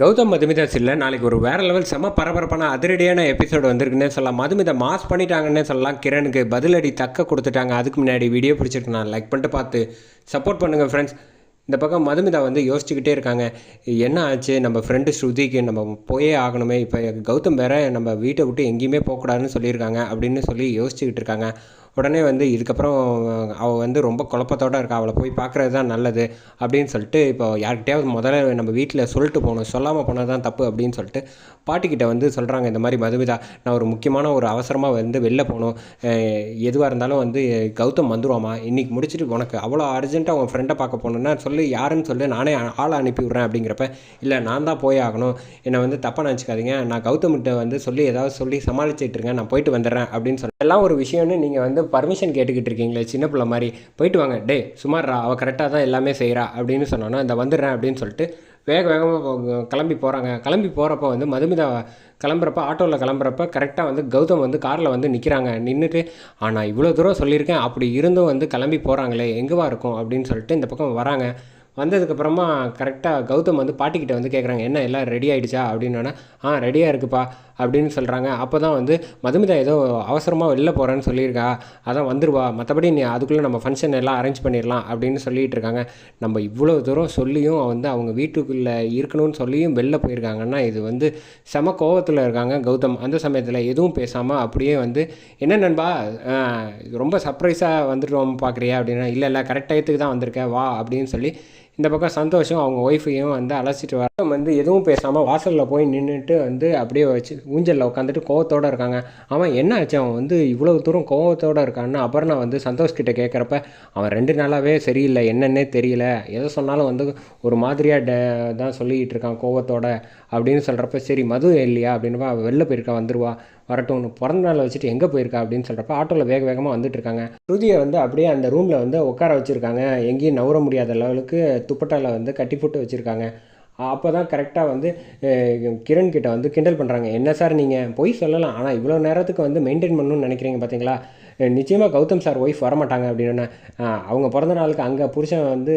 கௌதம் மதுமிதா சில்ல நாளைக்கு ஒரு வேற லெவல் செம பரபரப்பான அதிரடியான எபிசோடு வந்திருக்குன்னே சொல்லலாம். மதுமிதா மாஸ் பண்ணிட்டாங்கன்னே சொல்லலாம். கிரணுக்கு பதிலடி தக்க கொடுத்துட்டாங்க. அதுக்கு முன்னாடி வீடியோ பிடிச்சிருக்கு நான் லைக் பண்ணிட்டு பார்த்து சப்போர்ட் பண்ணுங்கள் ஃப்ரெண்ட்ஸ் இந்த பக்கம் மதுமிதா வந்து யோசிச்சுக்கிட்டே இருக்காங்க. என்ன ஆச்சு? நம்ம ஃப்ரெண்டு ஸ்ருதிக்கு நம்ம போயே ஆகணுமே. இப்போ கௌதம் வேற நம்ம வீட்டை விட்டு எங்கேயுமே போகக்கூடாதுன்னு சொல்லியிருக்காங்க அப்படின்னு சொல்லி யோசிச்சுக்கிட்டு இருக்காங்க. உடனே வந்து இதுக்கப்புறம் அவள் வந்து ரொம்ப குழப்பத்தோடு இருக்கா. அவளை போய் பார்க்குறது தான் நல்லது அப்படின்னு சொல்லிட்டு இப்போ யார்கிட்டயாவது முதல்ல நம்ம வீட்டில் சொல்லிட்டு போகணும். சொல்லாமல் போனால் தான் தப்பு அப்படின்னு சொல்லிட்டு பாட்டிக்கிட்ட வந்து சொல்கிறாங்க இந்த மாதிரி மதுமிதா நான் ஒரு முக்கியமான ஒரு அவசரமாக வந்து வெளில போகணும். எதுவாக இருந்தாலும் வந்து கௌதம் வந்துடுவாமா இன்றைக்கி முடிச்சுட்டு உனக்கு அவ்வளோ அர்ஜென்ட்டாக உன் ஃப்ரெண்டை பார்க்க போகணுன்னா சொல்லி யாருன்னு சொல்லி நானே ஆளை அனுப்பி விட்றேன் அப்படிங்கிறப்ப இல்லை நான் தான் போய் ஆகணும். என்னை வந்து தப்பாக நினச்சிக்காதீங்க. நான் கௌதம்கிட்ட வந்து சொல்லி ஏதாவது சொல்லி சமாளிச்சிட்டு இருக்கேன் நான் போயிட்டு வந்துடுறேன். அப்படின்னு சொல்லி எல்லாம் ஒரு விஷயம்னு நீங்கள் வந்து பர்மிஷன் கேட்டுக்கிட்டு இருக்கீங்களே சின்ன பிள்ளை மாதிரி. போயிட்டு வாங்க. டே சுமார்ரா அவள் கரெக்டாக தான் எல்லாமே செய்கிறா அப்படின்னு சொன்னோன்னா இந்த வந்துடுறேன் அப்படின்னு சொல்லிட்டு வேக வேகமாக கிளம்பி போகிறாங்க கிளம்பி போகிறப்ப வந்து மதுமிதா கிளம்புறப்ப ஆட்டோவில் கிளம்புறப்ப கரெக்டாக வந்து கௌதம் வந்து காரில் வந்து நிற்கிறாங்க நின்றுட்டு ஆனால் இவ்வளோ தூரம் சொல்லியிருக்கேன். அப்படி இருந்தும் வந்து கிளம்பி போகிறாங்களே எங்கேவா இருக்கும்? அப்படின்னு சொல்லிட்டு இந்த பக்கம் வராங்க. வந்ததுக்கப்புறமா கரெக்டாக கௌதம் வந்து பாட்டிக்கிட்ட வந்து கேட்குறாங்க என்ன எல்லாம் ரெடி ஆகிடுச்சா அப்படின்னா ஆ ரெடியாக இருக்குப்பா. அப்படின்னு சொல்கிறாங்க அப்போ தான் வந்து மதுமிதா ஏதோ அவசரமாக வெளில போகிறேன்னு சொல்லியிருக்கா. அதான் வந்துடுவா மற்றபடி நீ அதுக்குள்ளே நம்ம ஃபங்க்ஷன் எல்லாம் அரேஞ்ச் பண்ணிடலாம் அப்படின்னு சொல்லிட்டு இருக்காங்க. நம்ம இவ்வளோ தூரம் சொல்லியும் வந்து அவங்க வீட்டுக்குள்ளே இருக்கணும்னு சொல்லியும் வெளில போயிருக்காங்கன்னா இது வந்து செம கோவத்தில் இருக்காங்க கௌதம். அந்த சமயத்தில் எதுவும் பேசாமல் அப்படியே வந்து என்ன நண்பா ரொம்ப சர்ப்ரைஸாக வந்துட்டோம் பார்க்குறியா அப்படின்னா இல்லை இல்லை கரெக்ட் டயத்துக்கு தான் வந்திருக்கேன் வா அப்படின்னு சொல்லி இந்த பக்கம் சந்தோஷம் அவங்க ஒய்ஃபையும் வந்து அழைச்சிட்டு வர? வந்து எதுவும் பேசாமல் வாசலில் போய் நின்றுட்டு வந்து அப்படியே வச்சு ஊஞ்சலில் உட்காந்துட்டு கோவத்தோடு இருக்காங்க. அவன் என்ன ஆச்சு? அவன் வந்து இவ்வளோ தூரம் கோவத்தோடு இருக்கான்னு அபர்ணா வந்து சந்தோஷ் கிட்டே கேட்குறப்ப அவன் ரெண்டு நாளாகவே சரியில்லை என்னன்னே தெரியல. எதை சொன்னாலும் வந்து ஒரு மாதிரியாக ட தான் சொல்லிக்கிட்டு இருக்கான் கோவத்தோட அப்படின்னு சொல்கிறப்ப சரி மது இல்லையா அப்படின்னு அவள் வெளில போயிருக்கா வந்துருவா. வரட்டும் பிறந்த நாள் வச்சுட்டு எங்கே போயிருக்கா அப்படின்னு சொல்கிறப்ப ஆட்டோவில் வேக வேகமாக வந்துட்டு இருக்காங்க. ஸ்ருதியை வந்து அப்படியே அந்த ரூமில் வந்து உட்கார வச்சுருக்காங்க. எங்கேயும் நவர முடியாத லெவலுக்கு துப்பட்டாவில் வந்து கட்டி போட்டு வச்சுருக்காங்க. அப்போ தான் கரெக்டாக வந்து கிரண் கிட்ட வந்து கிண்டல் பண்ணுறாங்க என்ன சார் நீங்கள் பொய் சொல்லலாம். ஆனால் இவ்வளோ நேரத்துக்கு வந்து மெயின்டைன் பண்ணணும்னு நினைக்கிறீங்க பார்த்தீங்களா நிச்சயமாக கௌதம் சார் ஒய்ஃப் வரமாட்டாங்க அப்படின்னு. அவங்க பிறந்த நாளுக்கு அங்கே புருஷன் வந்து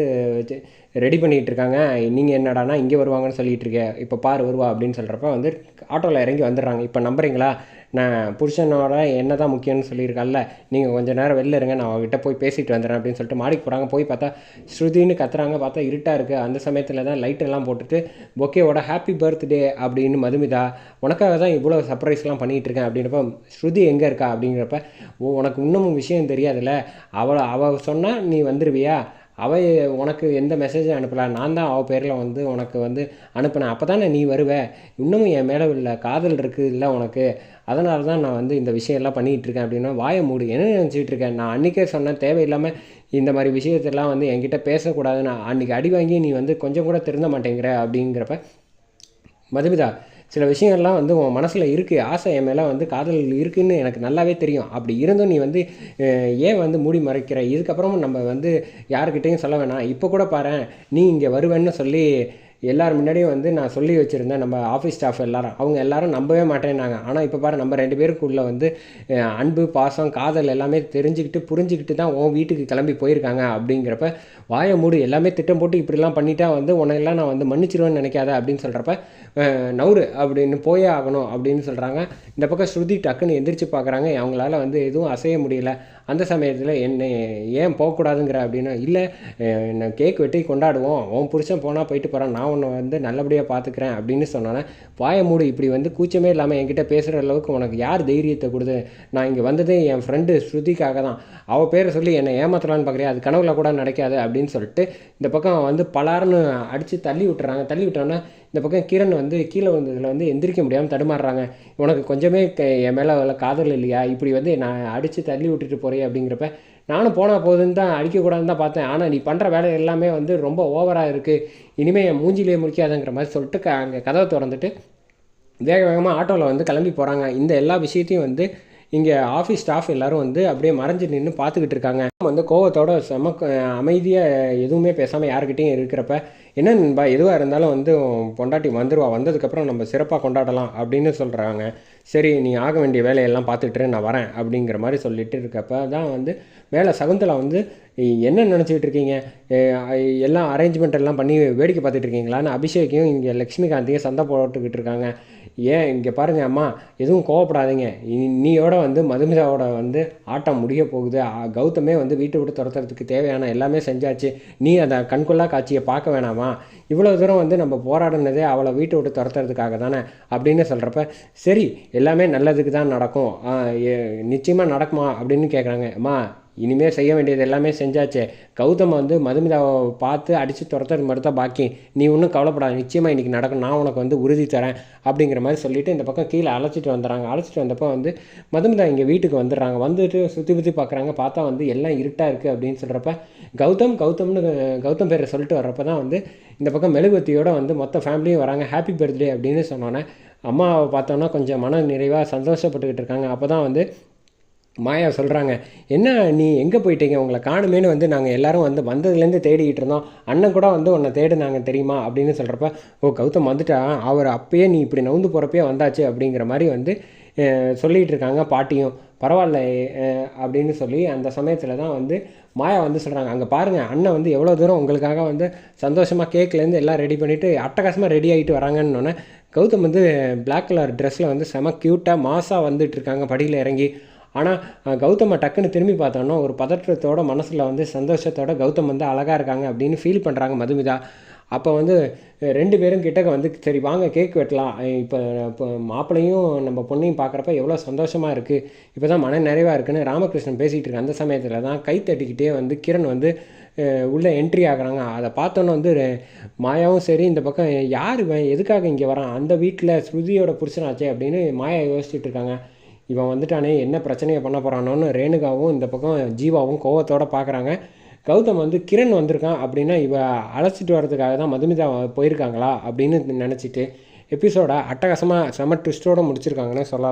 ரெடி பண்ணிகிட்டு இருக்காங்க. நீங்கள் என்னடானா இங்கே வருவாங்கன்னு சொல்லிகிட்டு இருக்க. இப்போ பார் வருவா அப்படின்னு சொல்கிறப்ப வந்து ஆட்டோவில் இறங்கி வந்துடுறாங்க. இப்போ நம்புறீங்களா? நான் புருஷனோட என்ன தான் முக்கியம்னு சொல்லியிருக்கல்ல நீங்கள் கொஞ்சம் நேரம் வெளில இருங்க நான் அவகிட்ட போய் பேசிட்டு வந்துடுறேன் அப்படின்னு சொல்லிட்டு மாடிக்கு போகிறாங்க போய் பார்த்தா ஸ்ருதின்னு கத்துறாங்க பார்த்தா இருட்டாக இருக்குது அந்த சமயத்தில் தான் லைட் எல்லாம் போட்டுட்டு பொக்கேவோட ஹாப்பி பர்த்டே அப்படின்னு மதுமிதா உனக்காக தான் இவ்வளோ சர்ப்ரைஸ்லாம் பண்ணிகிட்டு இருக்கேன் அப்படின்றப்ப ஸ்ருதி எங்கே இருக்கா? அப்படிங்கிறப்ப ஓ உனக்கு இன்னமும் விஷயம் தெரியாதுல்ல. அவளை அவள் சொன்னால் நீ வந்துடுவியா அவள் உனக்கு எந்த மெசேஜும் அனுப்பலை. நான் தான் அவள் பேரில் வந்து உனக்கு வந்து அனுப்பினேன். அப்போ தானே நீ வருவ. இன்னமும் என் மேலே உள்ள காதல் இருக்குது இல்லை உனக்கு. அதனால தான் நான் வந்து இந்த விஷயம்லாம் பண்ணிகிட்டு இருக்கேன் அப்படின்னா வாயை மூடு. என்ன நினச்சிட்டு இருக்கேன் நான் அன்றைக்கே சொன்னேன். தேவையில்லாமல் இந்த மாதிரி விஷயத்தெல்லாம் வந்து என்கிட்ட பேசக்கூடாது நான் அன்றைக்கி அடி வாங்கி நீ வந்து கொஞ்சம் கூட திருந்த மாட்டேங்கிற அப்படிங்கிறப்ப மதுமிதா சில விஷயங்கள்லாம் வந்து உன் மனசில் இருக்குது ஆசை என் மேலே வந்து காதல் இருக்குதுன்னு எனக்கு நல்லாவே தெரியும். அப்படி இருந்தும் நீ வந்து ஏன் வந்து மூடி மறைக்கிற? இதுக்கப்புறமும் நம்ம வந்து யாருக்கிட்டேயும் சொல்ல வேணாம். இப்போ கூட பாரு நீ இங்கே வருவேன்னு சொல்லி எல்லார் முன்னாடியும் வந்து நான் சொல்லி வச்சுருந்தேன் நம்ம ஆஃபீஸ் ஸ்டாஃப் எல்லாரும். அவங்க எல்லாரும் நம்பவே மாட்டேன்னாங்க. ஆனால் இப்போ பாரு நம்ம ரெண்டு பேருக்குள்ளே வந்து அன்பு பாசம் காதல் எல்லாமே தெரிஞ்சுக்கிட்டு புரிஞ்சுக்கிட்டு தான் உன் வீட்டுக்கு கிளம்பி போயிருக்காங்க அப்படிங்கிறப்ப வாயை மூடு எல்லாமே திட்டம் போட்டு இப்படிலாம் பண்ணிட்டா வந்து உன்னையெல்லாம் நான் வந்து மன்னிச்சிருவேன்னு நினைக்காத அப்படின்னு சொல்கிறப்ப நவுறு அப்படின்னு போயே ஆகணும் அப்படின்னு சொல்கிறாங்க இந்த பக்கம் ஸ்ருதி டக்குன்னு எந்திரிச்சு பார்க்குறாங்க அவங்களால வந்து எதுவும் அசைய முடியல. அந்த சமயத்தில் என்னை ஏன் போகக்கூடாதுங்கிற அப்படின்னா இல்லை நான் கேக் வெட்டி கொண்டாடுவோம். உன் புருஷன் போனால் போயிட்டு போகிறான் நான் உன்னை வந்து நல்லபடியாக பார்த்துக்கிறேன் அப்படின்னு சொன்னோன்னே வாய மூடு இப்படி வந்து கூச்சமே இல்லாமல் என்கிட்ட பேசுகிற அளவுக்கு உனக்கு யார் தைரியத்தை கொடுது? நான் இங்கே வந்ததே என் ஃப்ரெண்டு ஸ்ருதிக்காக தான். அவள் பேரை சொல்லி என்னை ஏமாத்தலான்னு பார்க்குறியா அது கனவுல கூட நடக்காது அப்படின்னு சொல்லிட்டு இந்த பக்கம் வந்து பலார்னு அடித்து தள்ளி விட்டுறாங்க. தள்ளி விட்டோன்னே இந்த பக்கம் கிரண் வந்து கீழே வந்ததில் வந்து எந்திரிக்க முடியாமல் தடுமாறுறாங்க. உனக்கு கொஞ்சமே க- என் மேலே உள்ள காதல் இல்லையா? இப்படி வந்து நான் அடித்து தள்ளி விட்டுட்டு போகிறேன் அப்படிங்கிறப்ப நானும் போனால் போதுன்னு தான் அடிக்கக்கூடாதுன்னு தான் பார்த்தேன். ஆனால் நீ பண்ணுற வேலை எல்லாமே வந்து ரொம்ப ஓவராக இருக்குது இனிமேல் என் மூஞ்சிலேயே முடிக்காதுங்கிற மாதிரி சொல்லிட்டு க அங்கே கதவை திறந்துட்டு வேக வேகமாக ஆட்டோவில் வந்து கிளம்பி போகிறாங்க இந்த எல்லா விஷயத்தையும் வந்து இங்கே ஆஃபீஸ் ஸ்டாஃப் எல்லாரும் வந்து அப்படியே மறைஞ்சு நின்று பார்த்துக்கிட்டு இருக்காங்க. வந்து கோவத்தோட செம அமைதியாக எதுவுமே பேசாமல் யாருக்கிட்டையும் இருக்கிறப்ப என்ன நண்பா எதுவாக இருந்தாலும் வந்து உன் பொண்டாட்டி வந்துடுவா வந்ததுக்கப்புறம் நம்ம சிறப்பாக கொண்டாடலாம் அப்படின்னு சொல்கிறாங்க சரி நீ ஆக வேண்டிய வேலையெல்லாம் பார்த்துட்டு நான் வரேன் அப்படிங்கிற மாதிரி சொல்லிட்டு இருக்கப்ப தான் வந்து மேலே சகுந்தலா வந்து என்ன நினச்சிக்கிட்டு இருக்கீங்க? எல்லாம் அரேஞ்ச்மெண்ட் எல்லாம் பண்ணி வேடிக்கை பார்த்துட்டு இருக்கீங்களான்னு அபிஷேக்கையும் இங்கே லக்ஷ்மிகாந்தையும் சண்டை போட்டுக்கிட்டு இருக்காங்க. ஏன் இங்கே பாருங்க அம்மா எதுவும் கோவப்படாதீங்க. இனி- நீயோட வந்து மதுமிதாவோட வந்து ஆட்டம் முடிய போகுது. கௌதமே வந்து வீட்டை விட்டு துரத்துறதுக்கு தேவையான எல்லாமே செஞ்சாச்சு. நீ அதை கண்கொள்ளா காட்சியை பார்க்க வேணாமா? இவ்வளோ தூரம் வந்து நம்ம போராடினதே அவளை வீட்டை விட்டு துரத்துறதுக்காக தானே அப்படின்னு சொல்கிறப்ப சரி எல்லாமே நல்லதுக்கு தான் நடக்கும். நிச்சயமாக நடக்குமா அப்படின்னு கேட்குறாங்க அம்மா இனிமேல் செய்ய வேண்டியது எல்லாமே செஞ்சாச்சு. கௌதம் வந்து மதுமிதாவை பார்த்து அடித்து துரத்துறது மட்டும் தான் பாக்கி. நீ ஒன்றும் கவலைப்படாத நிச்சயமாக இன்றைக்கி நடக்கும். நான் உனக்கு வந்து உறுதி தரேன் அப்படிங்கிற மாதிரி சொல்லிட்டு இந்த பக்கம் கீழே அழைச்சிட்டு வந்துடுறாங்க. அழைச்சிட்டு வந்தப்போ வந்து மதுமிதா இங்கே வீட்டுக்கு வந்துடுறாங்க. வந்துட்டு சுற்றி சுற்றி பார்க்குறாங்க பார்த்தா வந்து எல்லாம் இருட்டாக இருக்குது அப்படின்னு சொல்கிறப்ப கௌதம் கௌதம்னு கௌதம் பேரை சொல்லிட்டு வர்றப்ப தான் வந்து இந்த பக்கம் மெழுகுவத்தியோட வந்து மொத்த ஃபேமிலியும் வராங்க. ஹாப்பி பர்த்டே அப்படின்னு சொன்னோன்னே அம்மாவை பார்த்தோன்னா கொஞ்சம் மன நிறைவாக சந்தோஷப்பட்டுக்கிட்டு இருக்காங்க. அப்போ தான் வந்து மாயா சொல்கிறாங்க என்ன நீ எங்கே போயிட்டீங்க? உங்களை காணுமேனு வந்து நாங்கள் எல்லாரும் வந்து வந்ததுலேருந்து தேடிக்கிட்டு இருந்தோம். அண்ணன் கூட வந்து உன்னை தேடினாங்க தெரியுமா? அப்படின்னு சொல்கிறப்ப ஓ கௌதம் வந்துட்டா அவர் அப்பயே நீ இப்படி நவுந்து போகிறப்பயே வந்தாச்சு. அப்படிங்கிற மாதிரி வந்து சொல்லிகிட்டு இருக்காங்க பாட்டியும். பரவாயில்ல அப்படின்னு சொல்லி அந்த சமயத்தில் தான் வந்து மாயா வந்து சொல்கிறாங்க அங்கே பாருங்கள் அண்ணன் வந்து எவ்வளோ தூரம் உங்களுக்காக வந்து சந்தோஷமாக கேக்லேருந்து எல்லாம் ரெடி பண்ணிவிட்டு அட்டகாசமாக ரெடி ஆகிட்டு வராங்கன்னு கௌதம் வந்து பிளாக் கலர் ட்ரெஸ்ஸில் வந்து செம க்யூட்டாக மாசாக வந்துட்டு இருக்காங்க படியில் இறங்கி. ஆனால் கௌதமை டக்குன்னு திரும்பி பார்த்தோன்னா ஒரு பதற்றத்தோட மனசில் வந்து சந்தோஷத்தோட கௌதம் வந்து அழகாக இருக்காங்க அப்படின்னு ஃபீல் பண்ணுறாங்க மதுமிதா. அப்போ வந்து ரெண்டு பேரும் கிட்டக்க வந்து சரி வாங்க கேக் வெட்டலாம். இப்போ இப்போ மாப்பிள்ளையும் நம்ம பொண்ணையும் பார்க்குறப்ப எவ்வளோ சந்தோஷமாக இருக்குது இப்போ தான் மன நிறைவாக இருக்குன்னு ராமகிருஷ்ணன் பேசிகிட்டு இருக்கு அந்த சமயத்தில் தான் கை தட்டிக்கிட்டே வந்து கிரண் வந்து உள்ளே என்ட்ரி ஆகுறாங்க. அதை பார்த்தோன்னே வந்து மாயாவும் சரி இந்த பக்கம் யார் எதுக்காக இங்கே வரான்? அந்த வீட்டில் ஸ்ருதியோட புருஷனாச்சே? அப்படின்னு மாயா யோசிச்சுட்டு இருக்காங்க. இவன் வந்துட்டானே என்ன பிரச்சனையை பண்ண போகிறானோன்னு ரேணுகாவும் இந்த பக்கம் ஜீவாவும் கோவத்தோடு பார்க்குறாங்க கௌதம் வந்து கிரண் வந்திருக்கான் அப்படின்னா இவ அழைச்சிட்டு வரதுக்காக தான் மதுமிதா போயிருக்காங்களா? அப்படின்னு நினச்சிட்டு எபிசோட அட்டகாசமாக செம ட்விஸ்ட்டோடு முடிச்சிருக்காங்கன்னு சொல்லலாம்.